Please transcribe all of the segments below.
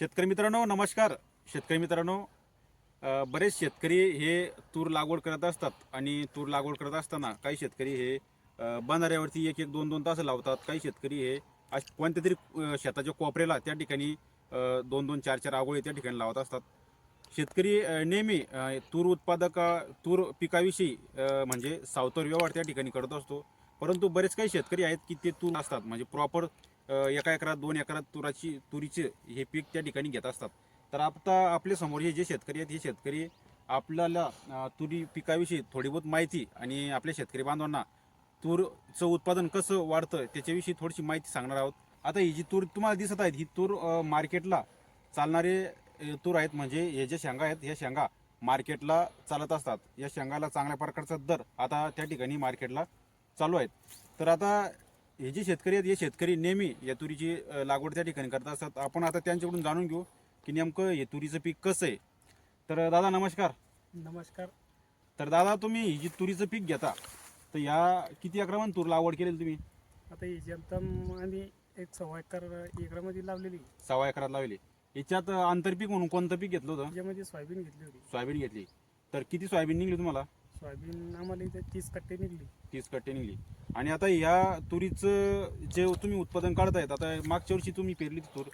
शेतकरी मित्रांनो नमस्कार. शेतकरी मित्रांनो बरेच शेतकरी हे तूर लागवड करत असतात आणि तूर लागवड करत असताना काही शेतकरी हे बांधाऱ्यावरती बंधाऱ्यावरती एक एक दोन दोन तास लावतात. काही शेतकरी हे अश- कोणत्या तरी शेताच्या कोपऱ्याला त्या ठिकाणी दोन दोन चार चार आगोळे त्या ठिकाणी लावत असतात. शेतकरी नेहमी तूर उत्पादक तूर पिकाविषयी म्हणजे सावतर व्यवहार त्या ठिकाणी करत असतो. परंतु बरेच काही शेतकरी आहेत की ते तूर असतात. म्हणजे प्रॉपर एका एकरात दोन एकरात तुराची तुरीचे हे पीक त्या ठिकाणी घेत असतात. तर आता आपल्यासमोर हे जे शेतकरी आहेत हे शेतकरी आपल्याला तुरी पिकाविषयी थोडी बहुत माहिती आणि आपल्या शेतकरी बांधवांना तूरचं उत्पादन कसं वाढतं त्याच्याविषयी थोडीशी माहिती सांगणार आहोत. आता ही जी तूर तुम्हाला दिसत आहेत ही तूर मार्केटला चालणारे तूर आहेत म्हणजे हे जे शेंगा आहेत ह्या शेंगा मार्केटला चालत असतात. या शेंगाला चांगल्या प्रकारचा दर आता त्या ठिकाणी मार्केटला चालू आहेत. तर आता हे जे शेतकरी आहेत हे शेतकरी नेहमी या तुरीची लागवड त्या ठिकाणी करत असतात. आपण आता त्यांच्याकडून जाणून घेऊ की नेमकं हे तुरीचं पीक कसं आहे. तर दादा नमस्कार. नमस्कार. तर दादा तुम्ही ही जी तुरीचं पीक घेता तर या किती अकरामध्ये तूर लागवड केलेली तुम्ही? आता ही जमतम आम्ही एक सव्वा एकर एकरामध्ये लावलेली. सव्वा एकरात लावली याच्यात आंतरपीक म्हणून कोणतं पीक घेतलं होतं? त्याच्यामध्ये सोयाबीन घेतली होती. सोयाबीन घेतली. तर किती सोयाबीन निघली तुम्हाला? सोयाबीन आम्हाला इथे तीस कट्टे निघली. तीस कट्टे निघली. आणि आता ह्या तुरीचं जे तुम्ही उत्पादन काढतायत आता मागच्या वर्षी तुम्ही पेरली ती तूर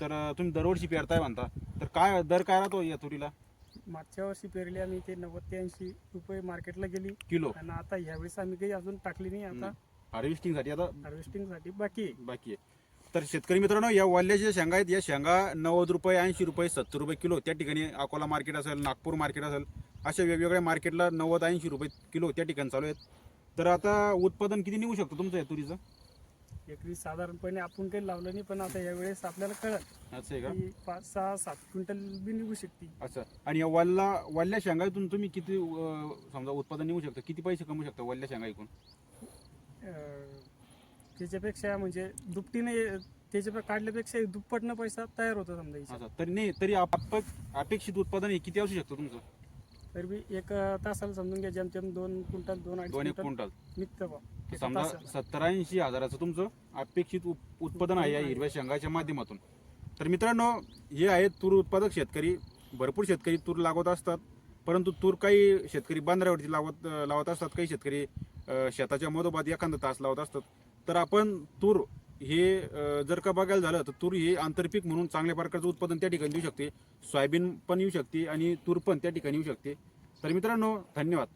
तर तुम्ही दरवर्षी पेरताय म्हणता. तर काय दर काय राहतो या तुरीला? मागच्या वर्षी पेरली आम्ही ते नव्वद ते ऐंशी रुपये मार्केटला गेली. किलो? आणि आता ह्यावेळेस आम्ही काही अजून टाकली नाही आता. हार्वेस्टिंगसाठी आता? हार्वेस्टिंगसाठी बाकी आहे. बाकी आहे. तर शेतकरी मित्रांनो या वाल्याच्या शेंगा आहेत. या शेंगा नव्वद रुपये ऐंशी रुपये सत्तर रुपये किलो. त्या ठिकाणी अकोला मार्केट असेल नागपूर मार्केट असेल अशा वेगवेगळ्या मार्केटला नव्वद ऐंशी रुपये किलो त्या ठिकाणी चालू आहेत. तर आता उत्पादन किती निघू शकतं तुमचं या तुरीचं? एकरी साधारणपणे आपण काही लावलं नाही पण आता यावेळेस आपल्याला कळत असं आहे का? की पाच सहा सात क्विंटल बी निघू शकते. असं. आणि या वल्ला वल्ल्या शेंगातून तुम्ही किती अं, समजा उत्पादन निघू शकता? किती पैसे कमवू शकता वल्ल्या शेंगा ऐकून अं, त्याच्यापेक्षा म्हणजे दुपटीने त्याच्या काढल्यापेक्षा दुप्पटनं पैसा तयार होतो समजा तरी नाही तरी आप- अपेक्षित उत्पादन हे किती असू शकतं तुमचं? तर मी एक तासाला समजून घ्या जेमतेम दोन क्विंटल दोन अडीच दोन एक क्विंटल. क्विंटल. निघतं बा एका समजा तासाला. सत्तर ऐंशी हजाराचं तुमचं अपेक्षित उप- उत्पादन आहे या हिरव्या शेंगाच्या माध्यमातून. तर मित्रांनो हे आहेत तूर उत्पादक शेतकरी. भरपूर शेतकरी तूर लागवत असतात. परंतु तूर काही शेतकरी बांधाऱ्यावरती लावत लावत असतात. काही शेतकरी अं, शेताच्या मधोबाद एखादा तास लावत असतात. तर आपण तूर हे जर का बघायला झालं तर तूर हे आंतरपीक म्हणून चांगल्या प्रकारचं उत्पादन त्या ठिकाणी देऊ शकते. सोयाबीन पण येऊ शकते आणि तूर पण त्या ठिकाणी येऊ शकते. तर मित्रांनो धन्यवाद.